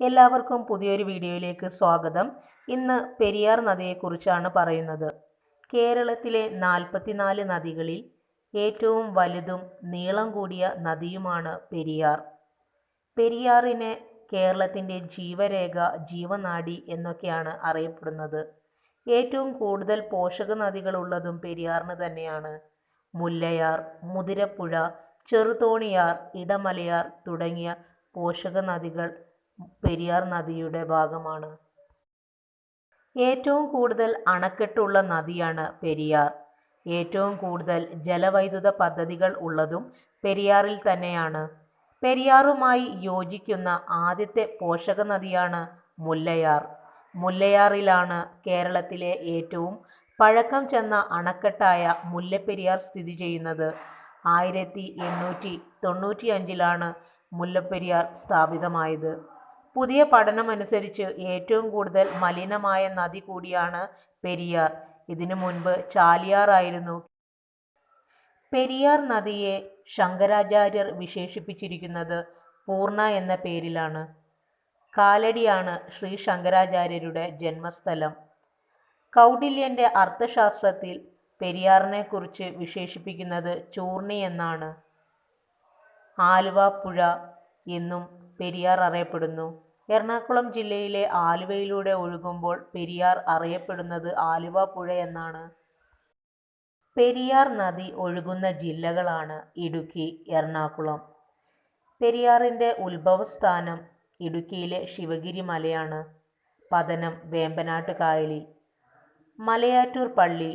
എല്ലാവർക്കും പുതിയൊരു വീഡിയോയിലേക്ക് സ്വാഗതം. ഇന്ന് പെരിയാർ നദിയെക്കുറിച്ചാണ് പറയുന്നത്. കേരളത്തിലെ നാൽപ്പത്തിനാല് നദികളിൽ ഏറ്റവും വലുതും നീളം കൂടിയ നദിയുമാണ് പെരിയാർ. പെരിയാറിനെ കേരളത്തിന്റെ ജീവരേഖ ജീവനാടി എന്നൊക്കെയാണ് അറിയപ്പെടുന്നത്. ഏറ്റവും കൂടുതൽ പോഷക നദികളുള്ളതും പെരിയാറിന് തന്നെയാണ്. മുല്ലയാർ മുതിരപ്പുഴ ചെറുതോണിയാർ ഇടമലയാർ തുടങ്ങിയ പോഷക നദികൾ പെരിയാർ നദിയുടെ ഭാഗമാണ്. ഏറ്റവും കൂടുതൽ അണക്കെട്ടുള്ള നദിയാണ് പെരിയാർ. ഏറ്റവും കൂടുതൽ ജലവൈദ്യുത പദ്ധതികൾ ഉള്ളതും പെരിയാറിൽ തന്നെയാണ്. പെരിയാറുമായി യോജിക്കുന്ന ആദ്യത്തെ പോഷക നദിയാണ് മുല്ലയാർ. മുല്ലയാറിലാണ് കേരളത്തിലെ ഏറ്റവും പഴക്കം ചെന്ന അണക്കെട്ടായ മുല്ലപ്പെരിയാർ സ്ഥിതി ചെയ്യുന്നത്. ആയിരത്തി എണ്ണൂറ്റി തൊണ്ണൂറ്റി അഞ്ചിലാണ് മുല്ലപ്പെരിയാർ സ്ഥാപിതമായത്. പുതിയ പഠനമനുസരിച്ച് ഏറ്റവും കൂടുതൽ മലിനമായ നദി കൂടിയാണ് പെരിയാർ. ഇതിനു മുൻപ് ചാലിയാറായിരുന്നു പെരിയാർ നദിയെ ശങ്കരാചാര്യർ വിശേഷിപ്പിച്ചിരിക്കുന്നത് പൂർണ എന്ന പേരിലാണ്. കാലടിയാണ് ശ്രീ ശങ്കരാചാര്യരുടെ ജന്മസ്ഥലം. കൗടില്യന്റെ അർത്ഥശാസ്ത്രത്തിൽ പെരിയാറിനെക്കുറിച്ച് വിശേഷിപ്പിക്കുന്നത് ചൂർണി എന്നാണ്. ആലുവ പുഴ എന്നും പെരിയാർ അറിയപ്പെടുന്നു. എറണാകുളം ജില്ലയിലെ ആലുവയിലൂടെ ഒഴുകുമ്പോൾ പെരിയാർ അറിയപ്പെടുന്നത് ആലുവ പുഴ എന്നാണ്. പെരിയാർ നദി ഒഴുകുന്ന ജില്ലകളാണ് ഇടുക്കി എറണാകുളം. പെരിയാറിന്റെ ഉത്ഭവസ്ഥാനം ഇടുക്കിയിലെ ശിവഗിരി മലയാണ്. പതനം വേമ്പനാട്ട് കായലിൽ മലയാറ്റൂർ പള്ളി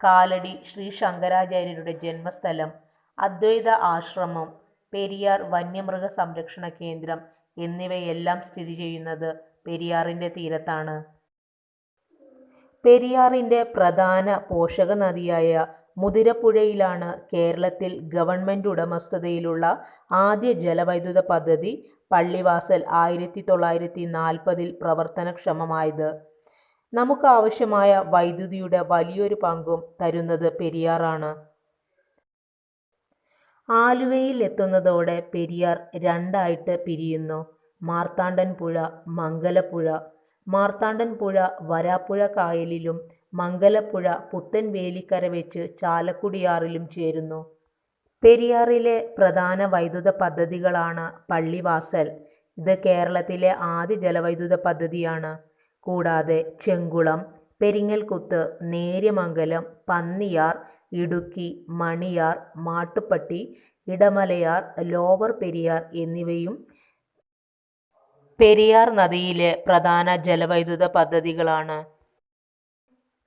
കാലടി ശ്രീ ശങ്കരാചാര്യരുടെ ജന്മസ്ഥലം അദ്വൈത ആശ്രമം പെരിയാർ വന്യമൃഗ സംരക്ഷണ കേന്ദ്രം എന്നിവയെല്ലാം സ്ഥിതി ചെയ്യുന്നത് പെരിയാറിന്റെ തീരത്താണ്. പെരിയാറിന്റെ പ്രധാന പോഷക നദിയായ മുതിരപ്പുഴയിലാണ് കേരളത്തിൽ ഗവൺമെന്റ് ഉടമസ്ഥതയിലുള്ള ആദ്യ ജലവൈദ്യുത പദ്ധതി പള്ളിവാസൽ ആയിരത്തി തൊള്ളായിരത്തി നാൽപ്പതിൽ പ്രവർത്തനക്ഷമമായത് നമുക്കാവശ്യമായ വൈദ്യുതിയുടെ വലിയൊരു പങ്കും തരുന്നത് പെരിയാറാണ്. ആലുവയിൽ എത്തുന്നതോടെ പെരിയാർ രണ്ടായിട്ട് പിരിയുന്നു. മാർത്താണ്ഡൻ പുഴ മംഗലപ്പുഴ. മാർത്താണ്ഡൻ പുഴ വരാപ്പുഴ കായലിലും മംഗലപ്പുഴ പുത്തൻ വേലിക്കര വെച്ച് ചാലക്കുടിയാറിലും ചേരുന്നു. പെരിയാറിലെ പ്രധാന വൈദ്യുത പദ്ധതികളാണ് പള്ളിവാസൽ. ഇത് കേരളത്തിലെ ആദ്യ ജലവൈദ്യുത പദ്ധതിയാണ്. കൂടാതെ ചെങ്കുളം പെരിങ്ങൽകുത്ത് നേര്യമംഗലം പന്നിയാർ ഇടുക്കി മണിയാർ മാട്ടുപ്പട്ടി ഇടമലയാർ ലോവർ പെരിയാർ എന്നിവയും പെരിയാർ നദിയിലെ പ്രധാന ജലവൈദ്യുത പദ്ധതികളാണ്.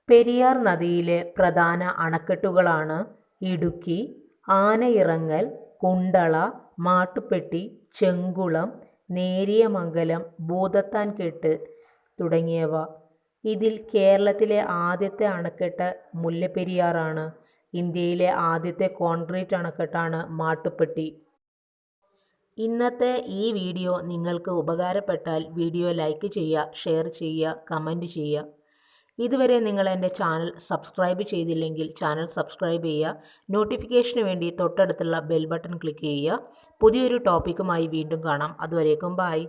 പെരിയാർ നദിയിലെ പ്രധാന അണക്കെട്ടുകളാണ് ഇടുക്കി ആനയിറങ്ങൽ കുണ്ടള മാട്ടുപ്പെട്ടി ചെങ്കുളം നേരിയമംഗലം ഭൂതത്താൻകെട്ട് തുടങ്ങിയവ. ഇതിൽ കേരളത്തിലെ ആദ്യത്തെ അണക്കെട്ട് മുല്ലപ്പെരിയാറാണ്. ഇന്ത്യയിലെ ആദ്യത്തെ കോൺക്രീറ്റ് അണക്കെട്ടാണ് മാട്ടുപ്പെട്ടി. ഇന്നത്തെ ഈ വീഡിയോ നിങ്ങൾക്ക് ഉപകാരപ്പെട്ടാൽ വീഡിയോ ലൈക്ക് ചെയ്യുക ഷെയർ ചെയ്യുക കമന്റ് ചെയ്യുക. ഇതുവരെ നിങ്ങൾ എന്റെ ചാനൽ സബ്സ്ക്രൈബ് ചെയ്തില്ലെങ്കിൽ ചാനൽ സബ്സ്ക്രൈബ് ചെയ്യുക. നോട്ടിഫിക്കേഷന് വേണ്ടി തൊട്ടടുത്തുള്ള ബെൽ ബട്ടൺ ക്ലിക്ക് ചെയ്യുക. പുതിയൊരു ടോപ്പിക്കുമായി വീണ്ടും കാണാം. അതുവരേക്കും ബായ്